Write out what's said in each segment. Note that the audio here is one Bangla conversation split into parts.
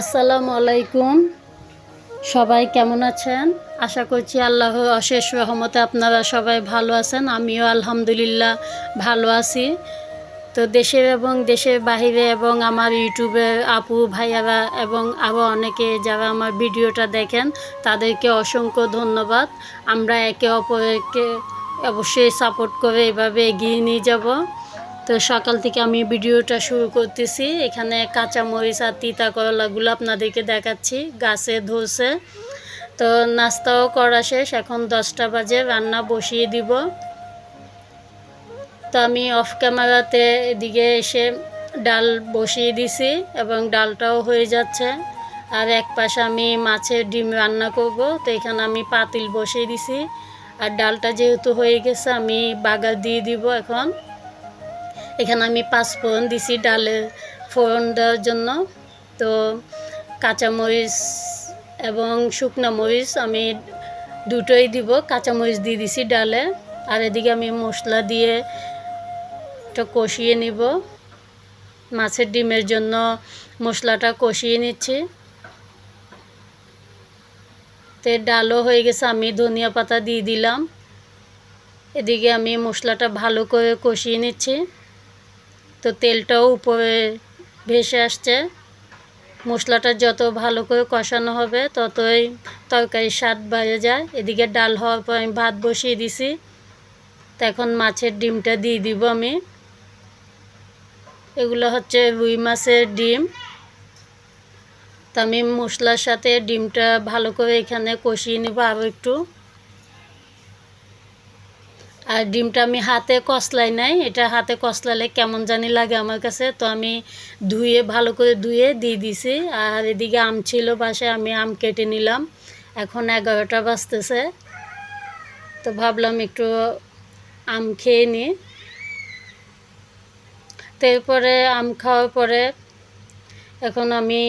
আসসালামু আলাইকুম। সবাই কেমন আছেন? আশা করছি আল্লাহ অশেষ রহমতে আপনারা সবাই ভালো আছেন। আমিও আলহামদুলিল্লাহ ভালো আছি। তো দেশের এবং দেশের বাহিরে এবং আমার ইউটিউবের আপু, ভাইয়ারা এবং আরও অনেকে যারা আমার ভিডিওটা দেখেন, তাদেরকে অসংখ্য ধন্যবাদ। আমরা একে অপরকে অবশ্যই সাপোর্ট করে এভাবে এগিয়ে নিয়ে যাব। তো সকাল থেকে আমি ভিডিওটা শুরু করতেছি। এখানে কাঁচা মরিচ আর তিতা করলাগুলো আপনাদেরকে দেখাচ্ছি, গাছে ধরছে। তো নাস্তাও করা শেষ, এখন দশটা বাজে, রান্না বসিয়ে দিব। তো আমি অফ ক্যামেরাতে এদিকে এসে ডাল বসিয়ে দিছি এবং ডালটাও হয়ে যাচ্ছে। আর এক পাশে আমি মাছের ডিম রান্না করব, তো এখানে আমি পাতিল বসিয়ে দিছি। আর ডালটা যেহেতু হয়ে গেছে, আমি বাগার দিয়ে দিব এখন। এখানে আমি পাঁচ ফোড়ন দিছি ডালে ফোড়ন দেওয়ার জন্য। তো কাঁচামরিচ এবং শুকনো মরিচ আমি দুটোই দিব। কাঁচামরিচ দিয়ে দিছি ডালে। আর এদিকে আমি মশলা দিয়ে একটু কষিয়ে নিব। মাছের ডিমের জন্য মশলাটা কষিয়ে নিচ্ছি। তো ডালও হয়ে গেছে, আমি ধনিয়া পাতা দিয়ে দিলাম। এদিকে আমি মশলাটা ভালো করে কষিয়ে নিচ্ছি। তো তেলটাও উপরে ভেসে আসছে। মশলাটা যত ভালো করে কষানো হবে, ততই তরকারির স্বাদ বেড়ে যায়। এদিকে ডাল হওয়ার পর আমি ভাত বসিয়ে দিছি। তো এখন মাছের ডিমটা দিয়ে দিব আমি। এগুলো হচ্ছে রুই মাছের ডিম। তো আমি মশলার সাথে ডিমটা ভালো করে এখানে কষিয়ে নেব আরও একটু। আর ডিমটা আমি হাতে কষলাই নাই। এটা হাতে কষলালে কেমন জানি লাগে আমার কাছে। তো আমি ধুয়ে, ভালো করে ধুয়ে দিয়ে দিছি। আর এদিকে আম ছিল বাসায়, আমি আম কেটে নিলাম। এখন এগারোটা বাজতেছে। তো ভাবলাম একটু আম খেয়ে নিই। তো এরপরে আম খাওয়ার পরে এখন আমি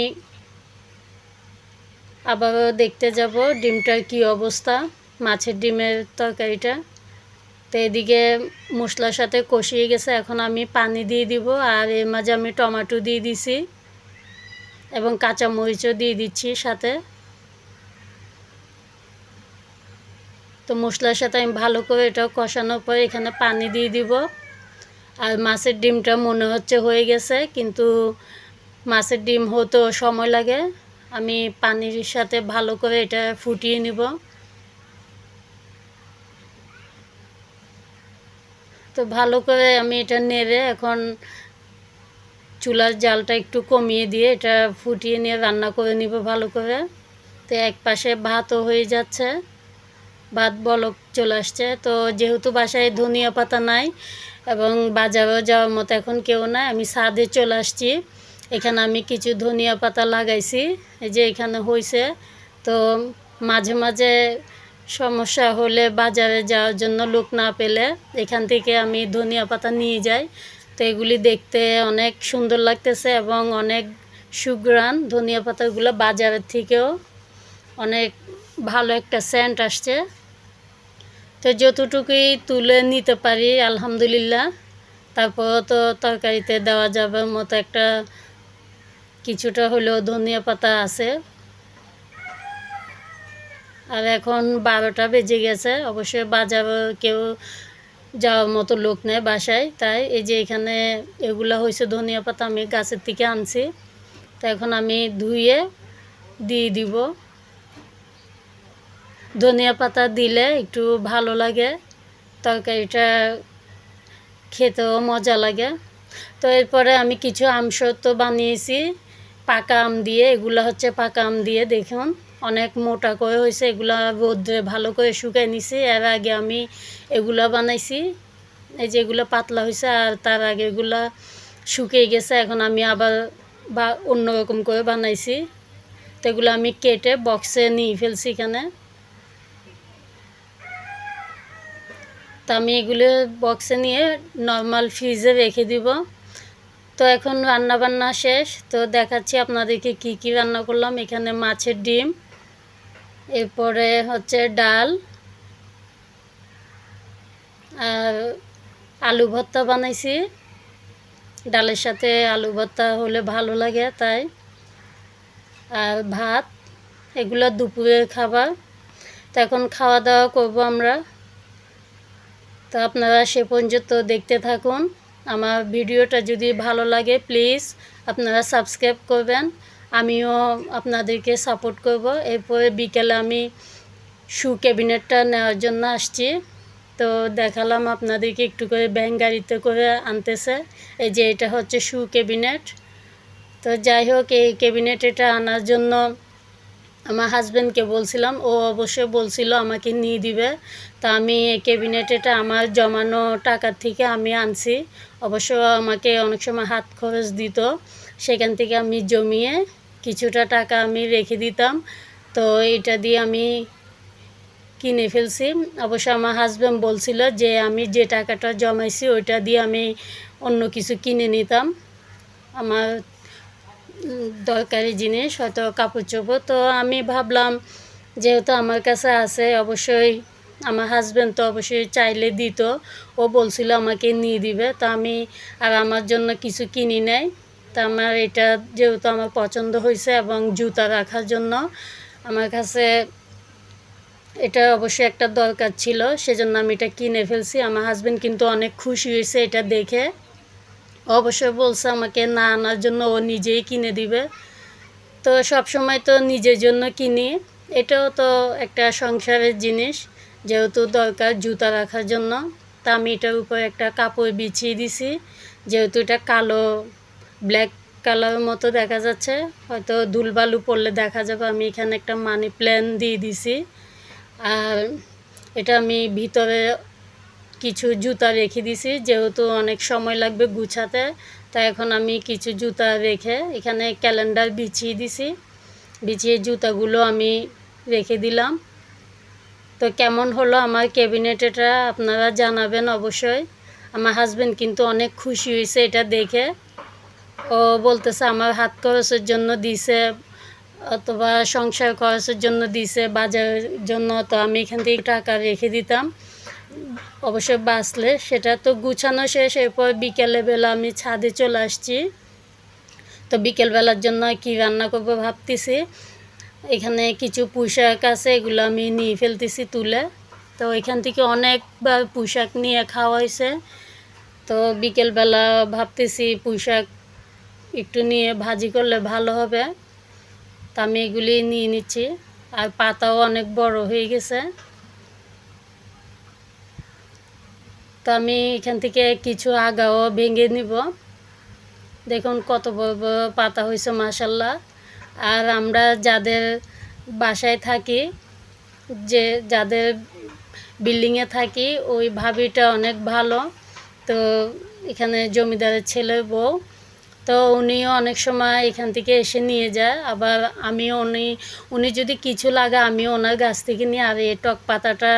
আবারও দেখতে যাব ডিমটার কি অবস্থা, মাছের ডিমের তরকারিটা। তো এদিকে মশলার সাথে কষিয়ে গেছে, এখন আমি পানি দিয়ে দিব আর এর মাঝে আমি টমেটো দিয়ে দিছি এবং কাঁচা মরিচও দিয়ে দিচ্ছি সাথে। তো মশলার সাথে আমি ভালো করে এটা কষানোর পর এখানে পানি দিয়ে দিব। আর মাছের ডিমটা মনে হচ্ছে হয়ে গেছে, কিন্তু মাছের ডিম হতেও সময় লাগে। আমি পানির সাথে ভালো করে এটা ফুটিয়ে নিব। তো ভালো করে আমি এটা নেড়ে এখন চুলার জালটা একটু কমিয়ে দিয়ে এটা ফুটিয়ে নিয়ে রান্না করে নিব ভালো করে। তো এক পাশে ভাতও হয়ে যাচ্ছে, ভাত বলক চলে আসছে। তো যেহেতু বাসায় ধনিয়া পাতা নাই এবং বাজারেও যাওয়ার মতো এখন কেউ নাই, আমি ছাদে চলে আসছি। এখানে আমি কিছু ধনিয়া পাতা লাগাইছি, এই যে এখানে হয়েছে তো মাঝে মাঝে সমস্যা হলে বাজারে যাওয়ার জন্য লোক না পেলে এখান থেকে আমি ধনিয়া পাতা নিয়ে যাই। তো এগুলি দেখতে অনেক সুন্দর লাগতেছে এবং অনেক সুগ্রান ধনিয়া পাতাগুলো বাজারের থেকেও অনেক ভালো একটা সেন্ট আসছে। তো যতটুকুই তুলে নিতে পারি, আলহামদুলিল্লাহ। তারপর তো তরকারিতে দেওয়া যাবে মতো একটা কিছুটা হলেও ধনিয়া পাতা আছে। আর এখন বারোটা বেজে গেছে। অবশ্যই বাজার কেউ যাওয়ার মতো লোক নেই বাসায়। তাই এই যে এখানে এগুলো হয়েছে ধনিয়া পাতা আমি গাছের থেকে আনছি। তো এখন আমি ধুয়ে দিয়ে দিব। ধনিয়া পাতা দিলে একটু ভালো লাগে। তরকারিটা খেতেও মজা লাগে। তো এরপরে আমি কিছু আমসত্ব বানিয়েছি। পাকা আম দিয়ে, এগুলো হচ্ছে পাকা আম দিয়ে দেখুন। অনেক মোটা করে হয়েছে এগুলা রোদ্রে ভালো করে শুকাই নিছি। এর আগে আমি এগুলা বানাইছি, এই যে এগুলো পাতলা হয়েছে আর তার আগে এগুলা শুকিয়ে গেছে, এখন আমি আবার বা অন্যরকম করে বানাইছি। তো এগুলো আমি কেটে বক্সে নিয়ে ফেলছি এখানে। তো আমি এগুলো বক্সে নিয়ে নর্মাল ফ্রিজে রেখে দিব। তো এখন রান্না বান্না শেষ, তো দেখাচ্ছি আপনাদেরকে কি কি রান্না করলাম। এখানে মাছের ডিম এরপরে হচ্ছে ডাল, আর আলু ভর্তা বানাইছি। ডালের সাথে আলু ভর্তা হলে ভালো লাগে তাই। আর ভাত, এগুলো দুপুরের খাবার তো এখন খাওয়া দাওয়া করব আমরা। তো আপনারা সে পর্যন্ত দেখতে থাকুন। আমার ভিডিওটা যদি ভালো লাগে প্লিজ আপনারা সাবস্ক্রাইব করবেন। আমিও আপনাদেরকে সাপোর্ট করব। এরপরে বিকেলে আমি শু ক্যাবিনেটটা নেওয়ার জন্য আসছি। তো দেখালাম আপনাদেরকে একটু করে ব্যাঙ্ক গাড়িতে করে আনতেছে। এই যে এটা হচ্ছে শু ক্যাবিনেট তো যাই হোক, এই ক্যাবিনেট এটা আনার জন্য আমার হাজব্যান্ডকে বলছিলাম। ও অবশ্যই বলছিল আমাকে নিয়ে দিবে। তা আমি এই ক্যাবিনেট এটা আমার জমানো টাকার থেকে আমি আনছি। অবশ্য আমাকে অনেক সময় হাত খরচ দিত। সেখান থেকে আমি জমিয়ে কিছুটা টাকা আমি রেখে দিতাম। তো এটা দিয়ে আমি কিনে ফেলছি। অবশ্য আমার হাজব্যান্ড বলছিল যে আমি যে টাকাটা জমাইছি ওইটা দিয়ে আমি অন্য কিছু কিনে নিতাম। আমার দরকারি জিনিস, হয়তো কাপড় চোপড় তো আমি ভাবলাম, যেহেতু আমার কাছে আছে, অবশ্যই আমার হাজব্যান্ড তো অবশ্যই চাইলে দিত। ও বলছিল আমাকে নিয়ে দিবে। তো আমি আর আমার জন্য কিছু কিনি নাই। তো আমার এটা যেহেতু আমার পছন্দ হয়েছে এবং জুতা রাখার জন্য, আমার কাছে এটা অবশ্যই একটা দরকার ছিল। সেজন্য আমি এটা কিনে ফেলছি। আমার হাজব্যান্ড কিন্তু অনেক খুশি হয়েছে এটা দেখে। অবশ্যই বলছে আমাকে না আনার জন্য ও নিজেই কিনে দিবে। তো সব সময় তো নিজের জন্য কিনি। এটাও তো একটা সংসারের জিনিস, যেহেতু দরকার জুতা রাখার জন্য। তা আমি এটার উপর একটা কাপড় বিছিয়ে দিছি। যেহেতু এটা কালো ব্ল্যাক কালার মতো দেখা যাচ্ছে। হয়তো ধুলবালু পড়লে দেখা যাবে আমি এখানে একটা মানি প্ল্যান দিয়ে দিছি। আর এটা আমি ভিতরে কিছু জুতা রেখে দিছি, যেহেতু অনেক সময় লাগবে গুছাতে তাই এখন আমি কিছু জুতা রেখে এখানে ক্যালেন্ডার বিছিয়ে দিছি। বিছিয়ে জুতাগুলো আমি রেখে দিলাম। তো কেমন হলো আমার ক্যাবিনেট এটা আপনারা জানাবেন অবশ্যই। আমার হাজব্যান্ড কিন্তু অনেক খুশি হয়েছে এটা দেখে। ও বলতেছে, আমার হাত খরচের জন্য দিছে, অথবা সংসার খরচের জন্য দিছে, বাজারের জন্য, তো আমি এখান থেকে টাকা রেখে দিতাম। অবশ্যই বাঁচলে, সেটা তো গুছানো শেষ, এরপর বিকেলে বেলা আমি ছাদে চলে আসছি। তো বিকেলবেলার জন্য কি রান্না করব ভাবতেছি। এখানে কিছু পোশাক আছে, এগুলো আমি নিয়ে ফেলতেছি তুলে। তো এখান থেকে অনেকবার পোশাক নিয়ে খাওয়া হয়েছে। তো বিকেলবেলা ভাবতেছি পোশাক একটু নিয়ে ভাজি করলে ভালো হবে। তা আমি এগুলি নিয়ে নিচ্ছি। আর পাতাও অনেক বড় হয়ে গেছে। তো আমি এখান থেকে কিছু আগাও ভেঙে নিব। দেখুন কত বড় পাতা হয়েছে মাসাল্লাহ আর আমরা যাদের বাসায় থাকি, যে যাদের বিল্ডিংয়ে থাকি, ওই ভাবিটা অনেক ভালো। তো এখানে জমিদারের ছেলের বউ তো উনিও অনেক সময় এখান থেকে এসে নিয়ে যায়। আবার আমিও উনি উনি যদি কিছু লাগা আমিও ওনার গাছ থেকে নিয়ে আর এই টক পাতাটা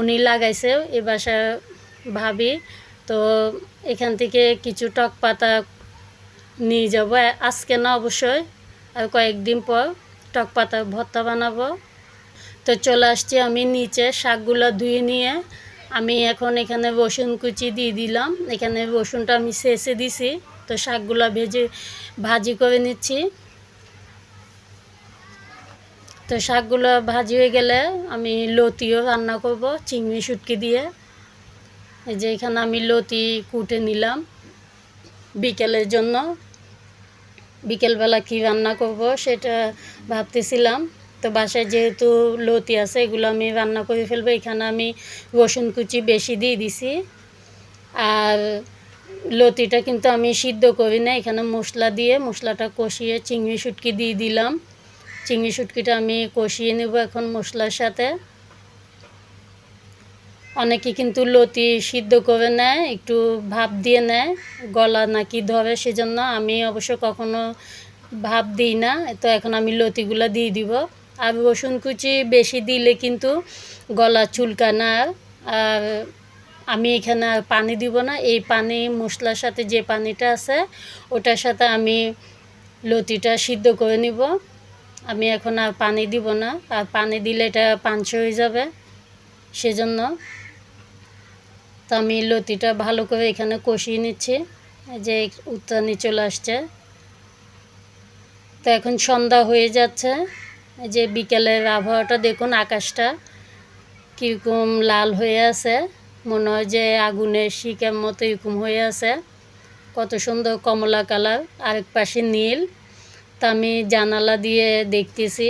উনি লাগাইছে এ বাসার ভাবি। তো এখান থেকে কিছু টক পাতা নিয়ে যাব। আজকে না অবশ্যই, আর কয়েকদিন পর টক পাতা ভর্তা বানাবো। তো চলে আসছি আমি নিচে, শাকগুলো ধুয়ে নিয়ে আমি এখন এখানে রসুন কুচি দিয়ে দিলাম। এখানে রসুনটা আমি শেষে দিছি। তো শাকগুলো ভেজে ভাজি করে নিচ্ছি। তো শাকগুলো ভাজি হয়ে গেলে আমি লতিও রান্না করব চিংড়ি শুটকি দিয়ে। এই যে এখানে আমি লতি কুটে নিলাম বিকেলের জন্য। বিকেলবেলা কি রান্না করব সেটা ভাবতেছিলাম। তো বাসায় যেহেতু লতি আছে এগুলো আমি রান্না করে ফেলব। এখানে আমি রসুন কুচি বেশি দিয়ে দিছি। আর লতিটা কিন্তু আমি সিদ্ধ করি না, এখানে মশলা দিয়ে মশলাটা কষিয়ে চিংড়ি শুটকি দিয়ে দিলাম। চিংড়ি শুটকিটা আমি কষিয়ে নেব এখন মশলার সাথে। অনেকে কিন্তু লতি সিদ্ধ করে নেয়, একটু ভাপ দিয়ে নেয়, গলা নাকি ধরে, সেজন্য আমি অবশ্য কখনো ভাপ দিই না। তো এখন আমি লতিগুলো দিয়ে দিব। আর রসুন কুচি বেশি দিলে কিন্তু গলা চুলকানা আর আমি এখানে আর পানি দিব না। এই পানি মশলার সাথে যে পানিটা আছে, ওটার সাথে আমি লতিটা সিদ্ধ করে নিব। আমি এখন আর পানি দিব না। আর পানি দিলে এটা পাঞ্চ হয়ে যাবে সেজন্য। তো আমি লতিটা ভালো করে এখানে কষিয়ে নিচ্ছি। যে উত্তানি চলে আসছে। তো এখন সন্ধ্যা হয়ে যাচ্ছে। যে বিকেলের আবহাওয়াটা দেখুন, আকাশটা কীরকম লাল হয়ে আছে। মনে হয় যে আগুনের শিকের মতো এরকম হয়ে আছে। কত সুন্দর কমলা কালার, আরেক পাশে নীল। তা আমি জানালা দিয়ে দেখতেছি,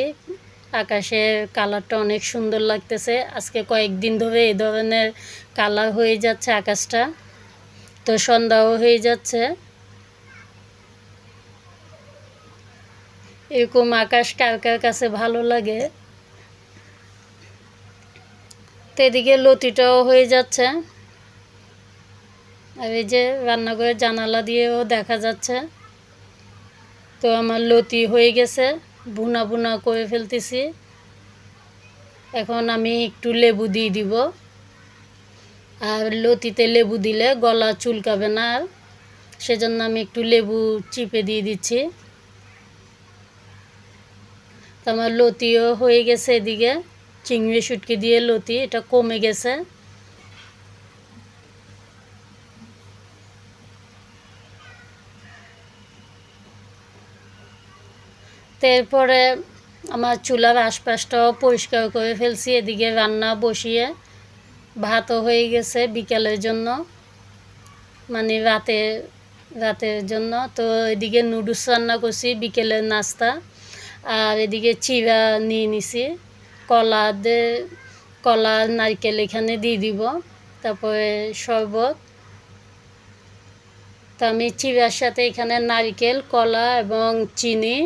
আকাশের কালারটা অনেক সুন্দর লাগতেছে। আজকে কয়েকদিন ধরে এই ধরনের কালার হয়ে যাচ্ছে আকাশটা। তো সন্ধ্যাও হয়ে যাচ্ছে। এরকম আকাশ কার কার কাছে ভালো লাগে? তো এদিকে লতিটাও হয়ে যাচ্ছে। আর এই যে রান্নাঘরের জানালা দিয়েও দেখা যাচ্ছে। তো আমার লতি হয়ে গেছে বুনা বুনা করে ফেলতেছি। এখন আমি একটু লেবু দিয়ে দিব। আর লতিতে লেবু দিলে গলা চুলকাবে না। আর সেজন্য আমি একটু লেবু চিপে দিয়ে দিচ্ছি। তো আমার লতিও হয়ে গেছে এদিকে। চিংড়ি শুটকি দিয়ে লতি, এটা কমে গেছে। তারপরে আমার চুলার আশপাশটাও পরিষ্কার করে ফেলছি, এদিকে রান্না বসিয়ে ভাতও হয়ে গেছে বিকালের জন্য মানে রাতে, রাতের জন্য। তো এদিকে নুডলস রান্না করছি, বিকেলের নাস্তা, আর এদিকে চিরা নিয়ে নিছি। কলা দে, কলা, নারকেল এখানে দিয়ে দিব। তারপরে শরবত। তো আমি চিরার সাথে এখানে নারকেল, কলা এবং চিনি,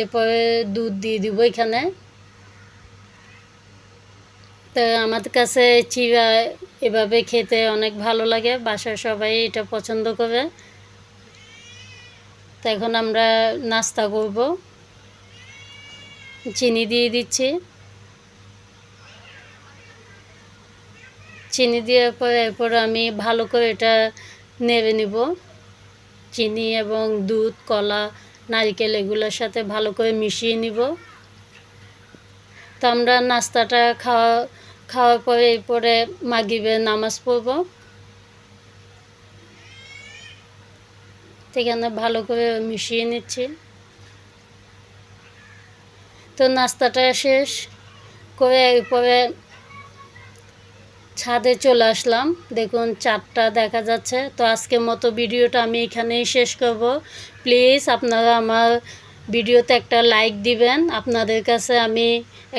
এরপরে দুধ দিয়ে দিব এখানে। তো আমাদের কাছে চিরা এভাবে খেতে অনেক ভালো লাগে, বাসার সবাই এটা পছন্দ করে। তো এখন আমরা নাস্তা করব। চিনি দিয়ে দিচ্ছি। চিনি দেওয়ার পরে এরপর আমি ভালো করে এটা নেড়ে নিব। চিনি এবং দুধ, কলা, নারিকেল এগুলোর সাথে ভালো করে মিশিয়ে নিব। তো আমরা নাস্তাটা খাওয়া, খাওয়ার পরে এরপরে মাগিবে নামাজ পড়ব। সেখানে ভালো করে মিশিয়ে নিচ্ছি। তো নাস্তাটা শেষ করে এরপরে ছাদে চলে আসলাম। দেখুন চারটা দেখা যাচ্ছে। তো আজকের মতো ভিডিওটা আমি এখানেই শেষ করব। প্লিজ আপনারা আমার ভিডিওতে একটা লাইক দিবেন। আপনাদের কাছে আমি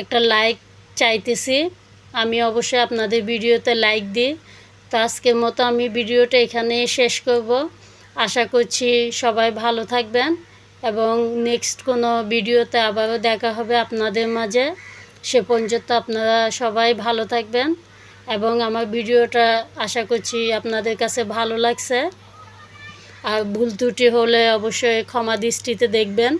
একটা লাইক চাইতেছি। আমি অবশ্যই আপনাদের ভিডিওতে লাইক দিই। তো আজকের মতো আমি ভিডিওটা এখানেই শেষ করব। আশা করছি সবাই ভালো থাকবেন এবং নেক্সট কোনো ভিডিওতে আবারও দেখা হবে আপনাদের মাঝে। সে পর্যন্ত আপনারা সবাই ভালো থাকবেন। এবং আমার ভিডিওটা আশা করছি আপনাদের কাছে ভালো লাগছে। আর ভুল ত্রুটি হলে অবশ্যই ক্ষমা দৃষ্টিতে দেখবেন।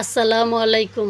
আসসালামু আলাইকুম।